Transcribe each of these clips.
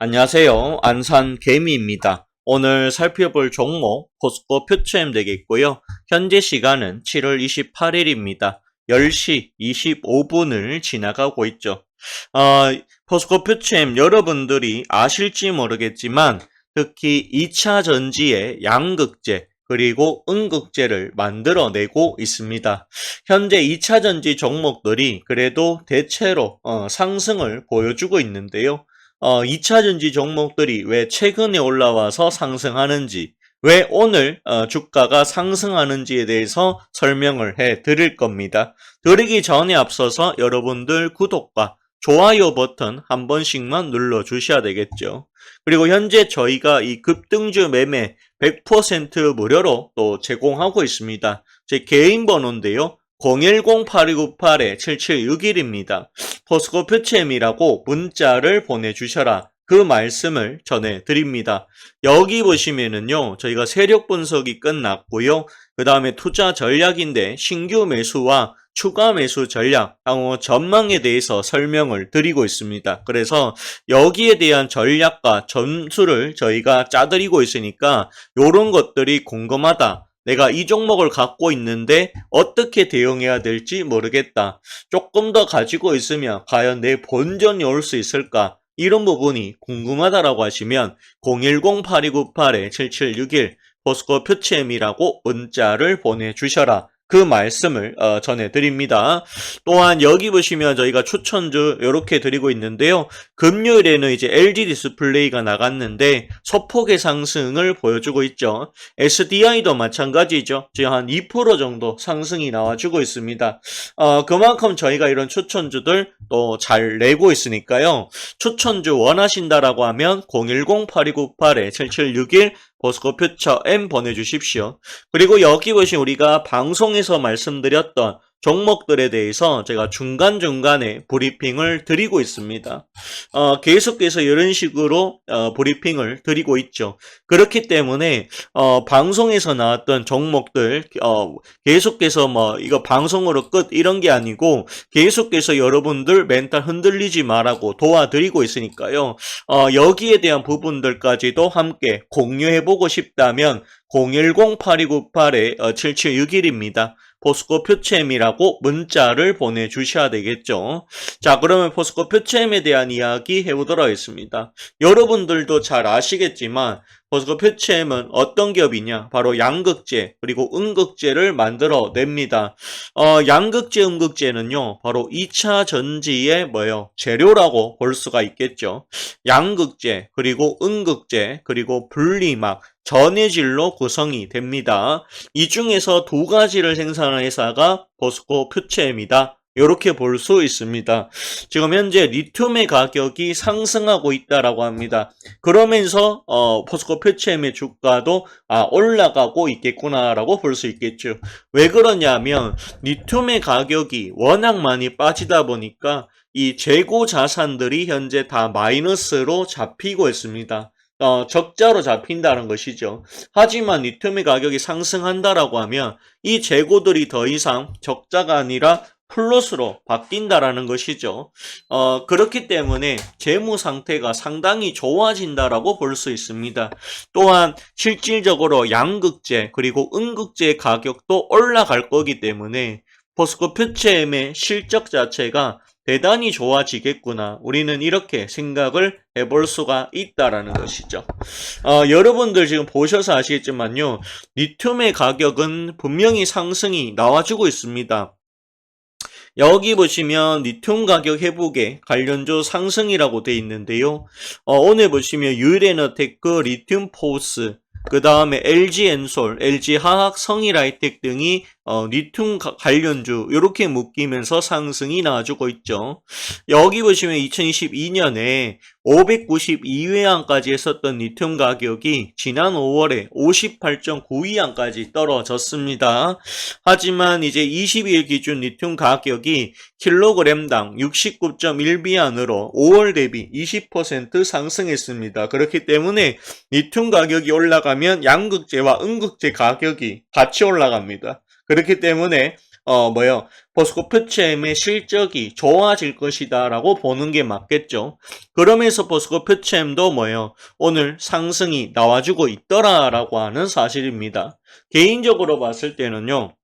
안녕하세요. 안산 개미입니다. 오늘 살펴볼 종목 포스코 표추엠 되겠고요. 현재 시간은 7월 28일입니다. 10시 25분을 지나가고 있죠. 어, 포스코 표추엠 여러분들이 아실지 모르겠지만 특히 2차 전지의 양극재 그리고 음극재를 만들어내고 있습니다. 현재 2차 전지 종목들이 그래도 대체로 어, 상승을 보여주고 있는데요. 어, 2차 전지 종목들이 왜 최근에 올라와서 상승하는지, 왜 오늘 어, 주가가 상승하는지에 대해서 설명을 해 드릴 겁니다. 드리기 전에 앞서서 여러분들 구독과 좋아요 버튼 한 번씩만 눌러 주셔야 되겠죠. 그리고 현재 저희가 이 급등주 매매 100% 무료로 또 제공하고 있습니다. 제 개인 번호인데요. 010-8298-7761입니다. 포스코 표체엠이라고 문자를 보내주셔라. 그 말씀을 전해드립니다. 여기 보시면은요, 저희가 세력 분석이 끝났고요. 그 다음에 투자 전략인데 신규 매수와 추가 매수 전략, 향후 전망에 대해서 설명을 드리고 있습니다. 그래서 여기에 대한 전략과 점수를 저희가 짜드리고 있으니까 이런 것들이 궁금하다. 내가 이 종목을 갖고 있는데 어떻게 대응해야 될지 모르겠다. 조금 더 가지고 있으면 과연 내 본전이 올 수 있을까? 이런 부분이 궁금하다라고 하시면 010-8298-7761 포스코 표체엠이라고 문자를 보내주셔라. 그 말씀을 어, 전해드립니다. 또한 여기 보시면 저희가 추천주 이렇게 드리고 있는데요. 금요일에는 이제 LG 디스플레이가 나갔는데 소폭의 상승을 보여주고 있죠. SDI도 마찬가지죠. 지금 한 2% 정도 상승이 나와주고 있습니다. 어, 그만큼 저희가 이런 추천주들 또 잘 내고 있으니까요. 추천주 원하신다라고 하면 010-8298-7761 포스코 퓨처 M 보내주십시오. 그리고 여기 보신 우리가 방송에서 말씀드렸던 종목들에 대해서 제가 중간중간에 브리핑을 드리고 있습니다. 어, 계속해서 이런 식으로 어, 브리핑을 드리고 있죠. 그렇기 때문에 어, 방송에서 나왔던 종목들 어, 계속해서 뭐 이거 방송으로 끝 이런 게 아니고 계속해서 여러분들 멘탈 흔들리지 말라고 도와드리고 있으니까요. 어, 여기에 대한 부분들까지도 함께 공유해보고 싶다면 010-8298-7761입니다. 포스코 표체엠이라고 문자를 보내주셔야 되겠죠. 자, 그러면 포스코 표체엠에 대한 이야기 해보도록 하겠습니다. 여러분들도 잘 아시겠지만 포스코 표체엠은 어떤 기업이냐? 바로 양극재 그리고 음극재를 만들어 냅니다. 어, 양극재, 음극재는요, 바로 2차 전지의 뭐요? 재료라고 볼 수가 있겠죠. 양극재 그리고 음극재 그리고 분리막 전해질로 구성이 됩니다. 이 중에서 두 가지를 생산하는 회사가 포스코 표체입니다. 이렇게 볼 수 있습니다. 지금 현재 리튬의 가격이 상승하고 있다라고 합니다. 그러면서 어, 포스코 표체엠의 주가도 아, 올라가고 있겠구나라고 볼 수 있겠죠. 왜 그러냐면 리튬의 가격이 워낙 많이 빠지다 보니까 이 재고 자산들이 현재 다 마이너스로 잡히고 있습니다. 어, 적자로 잡힌다는 것이죠. 하지만 리튬의 가격이 상승한다라고 하면 이 재고들이 더 이상 적자가 아니라 플러스로 바뀐다라는 것이죠. 어, 그렇기 때문에 재무 상태가 상당히 좋아진다라고 볼 수 있습니다. 또한 실질적으로 양극재 그리고 음극재 가격도 올라갈 거기 때문에 포스코 표체엠의 실적 자체가 대단히 좋아지겠구나. 우리는 이렇게 생각을 해볼 수가 있다라는 것이죠. 어, 여러분들 지금 보셔서 아시겠지만요. 리튬의 가격은 분명히 상승이 나와주고 있습니다. 여기 보시면 리튬 가격 회복에 관련주 상승이라고 되어 있는데요. 어, 오늘 보시면 유일에너테크, 리튬 포스, 그 다음에 LG 엔솔, LG 화학, 성일 하이텍 등이 어, 리튬 관련주 이렇게 묶이면서 상승이 나와주고 있죠. 여기 보시면 2022년에 592위안까지 했었던 리튬 가격이 지난 5월에 58.9위안까지 떨어졌습니다. 하지만 이제 22일 기준 리튬 가격이 킬로그램당 69.1비안으로 5월 대비 20% 상승했습니다. 그렇기 때문에 리튬 가격이 올라가면 양극재와 음극재 가격이 같이 올라갑니다. 그렇기 때문에 어, 뭐요? 포스코 표체엠의 실적이 좋아질 것이다라고 보는 게 맞겠죠. 그러면서 포스코 표체엠도 뭐요? 오늘 상승이 나와주고 있더라라고 하는 사실입니다. 개인적으로 봤을 때는요.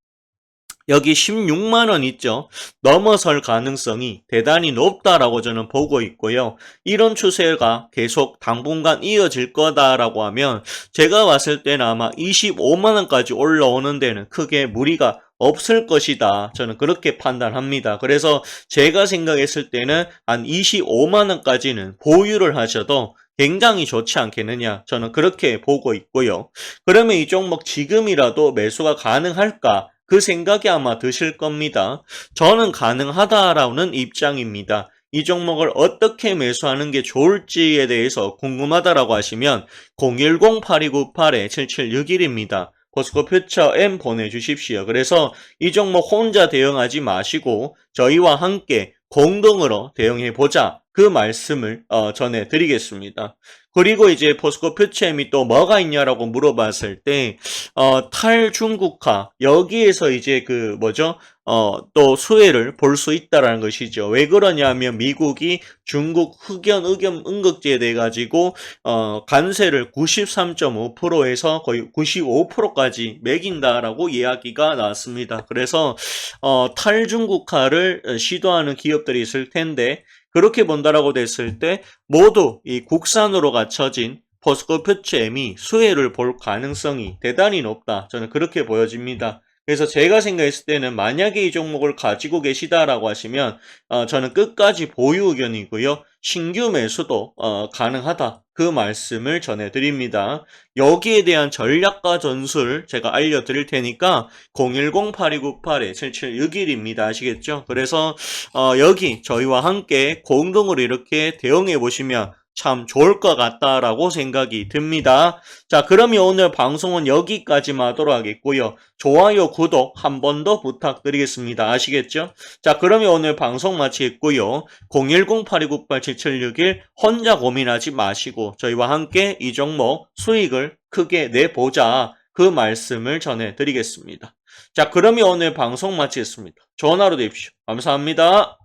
여기 16만 원 있죠. 넘어설 가능성이 대단히 높다라고 저는 보고 있고요. 이런 추세가 계속 당분간 이어질 거다라고 하면 제가 봤을 때는 아마 25만 원까지 올라오는 데는 크게 무리가 없을 것이다. 저는 그렇게 판단합니다. 그래서 제가 생각했을 때는 한 25만 원까지는 보유를 하셔도 굉장히 좋지 않겠느냐. 저는 그렇게 보고 있고요. 그러면 이 종목 지금이라도 매수가 가능할까? 그 생각이 아마 드실 겁니다. 저는 가능하다라는 입장입니다. 이 종목을 어떻게 매수하는 게 좋을지에 대해서 궁금하다라고 하시면 010-8298-7761입니다. 포스코 퓨처 M 보내주십시오. 그래서 이 종목 혼자 대응하지 마시고 저희와 함께 공동으로 대응해보자. 그 말씀을 어, 전해드리겠습니다. 그리고 이제 포스코 퓨처엠이 또 뭐가 있냐라고 물어봤을 때, 어, 탈중국화, 여기에서 이제 그 뭐죠? 어, 또 수혜를 볼 수 있다라는 것이죠. 왜 그러냐면 미국이 중국 흑연 의견 응급제에 대해 가지고 어, 관세를 93.5%에서 거의 95%까지 매긴다라고 이야기가 나왔습니다. 그래서 어, 탈중국화를 시도하는 기업들이 있을 텐데 그렇게 본다라고 됐을 때 모두 이 국산으로 갖춰진 포스코 표체엠이 수혜를 볼 가능성이 대단히 높다. 저는 그렇게 보여집니다. 그래서 제가 생각했을 때는 만약에 이 종목을 가지고 계시다라고 하시면 어, 저는 끝까지 보유 의견이고요. 신규 매수도 어, 가능하다. 그 말씀을 전해드립니다. 여기에 대한 전략과 전술 제가 알려드릴 테니까 010-8298-7761입니다. 아시겠죠? 그래서 어, 여기 저희와 함께 공동으로 이렇게 대응해 보시면 참 좋을 것 같다라고 생각이 듭니다. 자, 그러면 오늘 방송은 여기까지만 하도록 하겠고요. 좋아요, 구독 한 번 더 부탁드리겠습니다. 아시겠죠? 자, 그러면 오늘 방송 마치겠고요. 010-8298-7761 혼자 고민하지 마시고 저희와 함께 이 종목 수익을 크게 내보자. 그 말씀을 전해드리겠습니다. 자, 그러면 오늘 방송 마치겠습니다. 좋은 하루 되십시오. 감사합니다.